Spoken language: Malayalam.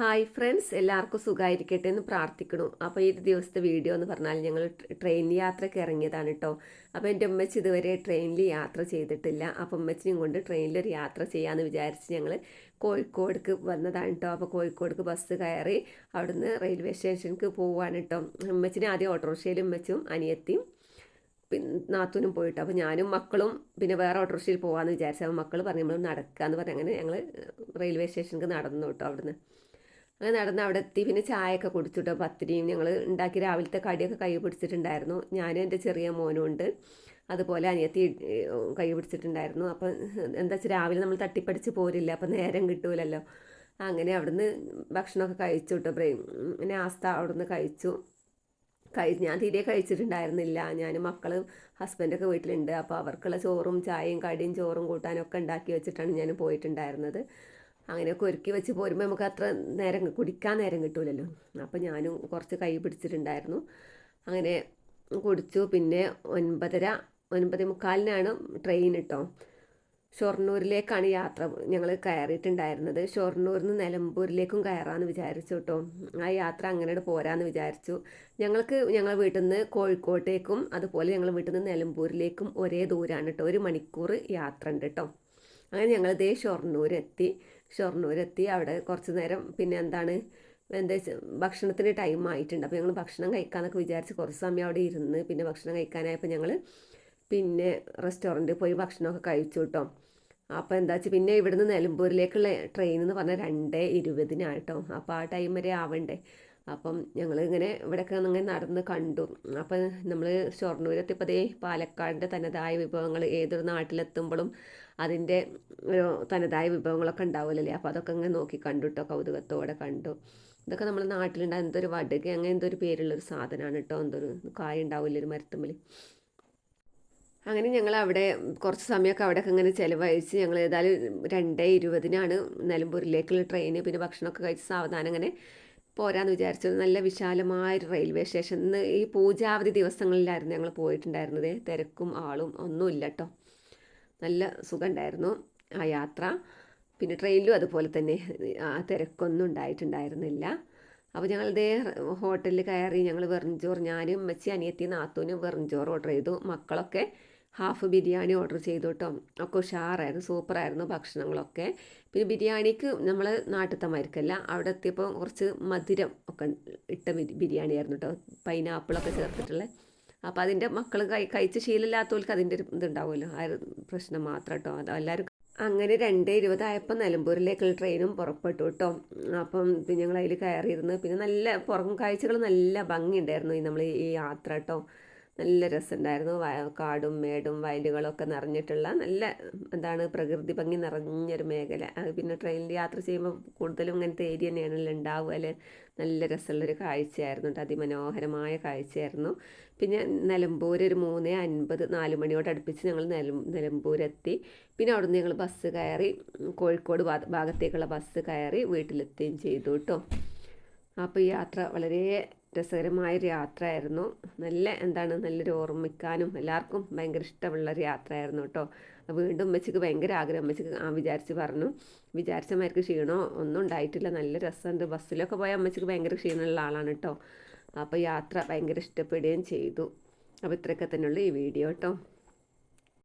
ഹായ് ഫ്രണ്ട്സ് എല്ലാവർക്കും സുഖമായിരിക്കട്ടെ എന്ന് പ്രാർത്ഥിക്കണു അപ്പോൾ ഈ ദിവസത്തെ വീഡിയോ എന്ന് പറഞ്ഞാൽ ഞങ്ങൾ ട്രെയിൻ യാത്രയ്ക്ക് ഇറങ്ങിയതാണ് കേട്ടോ അപ്പോൾ എന്റെ ഉമ്മച്ചി ഇതുവരെ ട്രെയിനിൽ യാത്ര ചെയ്തിട്ടില്ല. അപ്പോൾ ഉമ്മച്ചിനെയും കൊണ്ട് ട്രെയിനിലൊരു യാത്ര ചെയ്യാമെന്ന് വിചാരിച്ച് ഞങ്ങൾ കോഴിക്കോടേക്ക് വന്നതാണ് കേട്ടോ അപ്പോൾ കോഴിക്കോടേക്ക് ബസ് കയറി അവിടുന്ന് റെയിൽവേ സ്റ്റേഷനിലേക്ക് പോവുകയാണ് കേട്ടോ ഉമ്മച്ചിനെ ആദ്യം ഓട്ടോറിക്ഷയിലും ഉമ്മച്ചും അനിയത്തിയും പിന്നെ നാത്തൂനും പോയിട്ട്. അപ്പോൾ ഞാനും മക്കളും പിന്നെ വേറെ ഓട്ടോറിക്ഷയിൽ പോകാമെന്ന് വിചാരിച്ചു. അപ്പോൾ മക്കൾ പറഞ്ഞു നമ്മൾ നടക്കുക എന്ന് പറഞ്ഞ് അങ്ങനെ ഞങ്ങൾ റെയിൽവേ സ്റ്റേഷനിലേക്ക് നടന്നു കേട്ടോ അവിടുന്ന്. അങ്ങനെ നടന്ന് അവിടെ എത്തി. പിന്നെ ചായയൊക്കെ കുടിച്ചിട്ടോ പത്തിരിയും ഞങ്ങൾ ഉണ്ടാക്കി രാവിലത്തെ കടിയൊക്കെ കൈ പിടിച്ചിട്ടുണ്ടായിരുന്നു. ഞാനും എന്റെ ചെറിയ മോനും ഉണ്ട്. അതുപോലെ അനിയത്തി കൈ പിടിച്ചിട്ടുണ്ടായിരുന്നു. അപ്പം എന്താ വെച്ചാൽ രാവിലെ നമ്മൾ തട്ടിപ്പടിച്ച് പോരില്ല അപ്പം നേരം കിട്ടൂലല്ലോ. അങ്ങനെ അവിടുന്ന് ഭക്ഷണമൊക്കെ കഴിച്ചു കേട്ടോ ബ്രെയിൻ പിന്നെ ആസ്ത അവിടുന്ന് കഴിച്ചു. കഴി ഞാൻ തീരെ കഴിച്ചിട്ടുണ്ടായിരുന്നില്ല. ഞാൻ മക്കളും ഹസ്ബൻഡൊക്കെ വീട്ടിലുണ്ട്. അപ്പോൾ അവർക്കുള്ള ചോറും ചായയും കടിയും ചോറും കൂട്ടാനൊക്കെ ഉണ്ടാക്കി വെച്ചിട്ടാണ് ഞാൻ പോയിട്ടുണ്ടായിരുന്നത്. അങ്ങനെയൊക്കെ ഒരുക്കി വെച്ച് പോരുമ്പോൾ നമുക്ക് അത്ര നേരം കുടിക്കാൻ നേരം കിട്ടൂലല്ലോ. അപ്പോൾ ഞാനും കുറച്ച് കൈ പിടിച്ചിട്ടുണ്ടായിരുന്നു. അങ്ങനെ കുടിച്ചു. പിന്നെ ഒൻപതര ഒൻപത് മുക്കാലിനാണ് ട്രെയിൻ കേട്ടോ ഷൊർണൂരിലേക്കാണ് യാത്ര ഞങ്ങൾ കയറിയിട്ടുണ്ടായിരുന്നത്. ഷൊർണൂരിൽ നിന്ന് നിലമ്പൂരിലേക്കും കയറാമെന്ന് വിചാരിച്ചു കേട്ടോ ആ യാത്ര അങ്ങനെ പോരാമെന്ന് വിചാരിച്ചു. ഞങ്ങൾക്ക് ഞങ്ങൾ വീട്ടിൽ നിന്ന് കോഴിക്കോട്ടേക്കും അതുപോലെ ഞങ്ങൾ വീട്ടിൽ നിന്ന് നിലമ്പൂരിലേക്കും ഒരേ ദൂരമാണ് കേട്ടോ ഒരു മണിക്കൂർ യാത്ര ഉണ്ട് കേട്ടോ അങ്ങനെ ഞങ്ങൾ ഇതേ ഷൊർണൂരെത്തി. ഷൊർണൂരെത്തി. അവിടെ കുറച്ച് നേരം പിന്നെ എന്താണ് എന്താ ഭക്ഷണത്തിന് ടൈം ആയിട്ടുണ്ട്. അപ്പോൾ ഞങ്ങൾ ഭക്ഷണം കഴിക്കാമെന്നൊക്കെ വിചാരിച്ച് കുറച്ച് സമയം അവിടെ ഇരുന്ന് പിന്നെ ഭക്ഷണം കഴിക്കാനായപ്പോൾ ഞങ്ങൾ പിന്നെ റെസ്റ്റോറന്റിൽ പോയി ഭക്ഷണമൊക്കെ കഴിച്ചു കേട്ടോ അപ്പോൾ എന്താ വെച്ചാൽ പിന്നെ ഇവിടുന്ന് നിലമ്പൂരിലേക്കുള്ള ട്രെയിൻ എന്ന് പറഞ്ഞാൽ രണ്ട് ഇരുപതിനാണ് കേട്ടോ അപ്പോൾ ആ ടൈം വരെ ആവണ്ടേ. അപ്പം ഞങ്ങൾ ഇങ്ങനെ ഇവിടെയൊക്കെ ഇങ്ങനെ നടന്ന് കണ്ടു. അപ്പം നമ്മൾ ഷൊർണൂരെത്തിയപ്പോൾ അതേ പാലക്കാടിന്റെ തനതായ വിഭവങ്ങൾ ഏതൊരു നാട്ടിലെത്തുമ്പോഴും അതിന്റെ ഒരു തനതായ വിഭവങ്ങളൊക്കെ ഉണ്ടാവില്ലല്ലേ അപ്പോൾ അതൊക്കെ ഇങ്ങനെ നോക്കി കണ്ടു കേട്ടോ കൗതുകത്തോടെ കണ്ടു. ഇതൊക്കെ നമ്മൾ നാട്ടിലുണ്ടാകുന്ന എന്തൊരു വടുക അങ്ങനെ എന്തൊരു പേരുള്ളൊരു സാധനമാണ് കേട്ടോ എന്തൊരു കായ ഉണ്ടാവില്ല ഒരു മരത്തുമ്പിൽ അങ്ങനെ ഞങ്ങൾ അവിടെ കുറച്ച് സമയമൊക്കെ അവിടെയൊക്കെ ഇങ്ങനെ ചിലവഴിച്ച് ഞങ്ങൾ ഏതായാലും രണ്ടേ ഇരുപതിനാണ് നിലമ്പൂരിലേക്കുള്ള ട്രെയിന് പിന്നെ ഭക്ഷണമൊക്കെ കഴിച്ച് സാവധാനം അങ്ങനെ പോരാന്ന് വിചാരിച്ചത് നല്ല വിശാലമായ ഒരു റെയിൽവേ സ്റ്റേഷൻ. ഇന്ന് ഈ പൂജാവധി ദിവസങ്ങളിലായിരുന്നു ഞങ്ങൾ പോയിട്ടുണ്ടായിരുന്നത്. തിരക്കും ആളും ഒന്നുമില്ല കേട്ടോ നല്ല സുഖമുണ്ടായിരുന്നു ആ യാത്ര. പിന്നെ ട്രെയിനിലും അതുപോലെ തന്നെ ആ തിരക്കൊന്നും ഉണ്ടായിട്ടുണ്ടായിരുന്നില്ല. അപ്പോൾ ഞങ്ങൾ ഇതേ ഹോട്ടലിൽ കയറി ഞങ്ങൾ വെറുംചോറ് ഞാനും അമ്മച്ചി അനിയത്തി നാത്തൂനും വെറുംചോറ് ഓർഡർ ചെയ്തു. മക്കളൊക്കെ ഹാഫ് ബിരിയാണി ഓർഡർ ചെയ്തു കേട്ടോ. ഒക്കെ ഉഷാറായിരുന്നു സൂപ്പറായിരുന്നു ഭക്ഷണങ്ങളൊക്കെ. പിന്നെ ബിരിയാണിക്ക് നമ്മൾ നാട്ടിലത്തെ അവിടെ എത്തിയപ്പോൾ കുറച്ച് മധുരം ഒക്കെ ഇട്ട ബിരിയാണി ആയിരുന്നു കേട്ടോ. പൈനാപ്പിളൊക്കെ ചേർത്തിട്ടുള്ള. അപ്പോൾ അതിന്റെ മക്കൾ കൈ കഴിച്ച് ശീലമില്ലാത്തവർക്ക് അതിന്റെ ഒരു ഇതുണ്ടാവുമല്ലോ. ആ ഒരു പ്രശ്നം മാത്രം കേട്ടോ. അത് എല്ലാവരും അങ്ങനെ രണ്ട് ഇരുപതായപ്പോൾ നിലമ്പൂരിലേക്കുള്ള ട്രെയിനും പുറപ്പെട്ടു കേട്ടോ. അപ്പം പിന്നെ ഞങ്ങൾ അതിൽ കയറിയിരുന്നു. പിന്നെ നല്ല പുറം കാഴ്ചകൾ നല്ല ഭംഗിയുണ്ടായിരുന്നു ഈ നമ്മൾ ഈ യാത്ര കേട്ടോ. നല്ല രസമുണ്ടായിരുന്നു. കാടും മേടും വയലുകളൊക്കെ നിറഞ്ഞിട്ടുള്ള നല്ല എന്താണ് പ്രകൃതി ഭംഗി നിറഞ്ഞൊരു മേഖല. പിന്നെ ട്രെയിനിൽ യാത്ര ചെയ്യുമ്പോൾ കൂടുതലും ഇങ്ങനത്തെ ഏരിയ തന്നെയാണല്ലോ ഉണ്ടാവുക അല്ലെ? നല്ല രസമുള്ളൊരു കാഴ്ചയായിരുന്നു. കേട്ടോ അതിമനോഹരമായ കാഴ്ചയായിരുന്നു. പിന്നെ നിലമ്പൂർ ഒരു മൂന്ന് അൻപത് നാല് മണിയോട് അടുപ്പിച്ച് ഞങ്ങൾ നില നിലമ്പൂരെത്തി. പിന്നെ അവിടുന്ന് ഞങ്ങൾ ബസ് കയറി കോഴിക്കോട് ഭാഗത്തേക്കുള്ള ബസ് കയറി വീട്ടിലെത്തുകയും ചെയ്തു കേട്ടോ. അപ്പോൾ ഈ യാത്ര വളരെ രസകരമായൊരു യാത്രയായിരുന്നു. നല്ല എന്താണ് നല്ലൊരു ഓർമ്മിക്കാനും എല്ലാവർക്കും ഭയങ്കര ഇഷ്ടമുള്ളൊരു യാത്രയായിരുന്നു കേട്ടോ. വീണ്ടും അമ്മച്ചിക്ക് ഭയങ്കര ആഗ്രഹം. അമ്മച്ചിക്ക് ആ വിചാരിച്ച് പറഞ്ഞു. വിചാരിച്ചമാർക്ക് ക്ഷീണോ ഒന്നും ഉണ്ടായിട്ടില്ല. നല്ല രസമുണ്ട്. ബസ്സിലൊക്കെ പോയ അമ്മച്ചിക്ക് ഭയങ്കര ക്ഷീണമുള്ള ആളാണ് കേട്ടോ. അപ്പോൾ യാത്ര ഭയങ്കര ഇഷ്ടപ്പെടുകയും ചെയ്തു. അപ്പോൾ ഇത്രയൊക്കെ തന്നെയുള്ളൂ ഈ വീഡിയോ കേട്ടോ.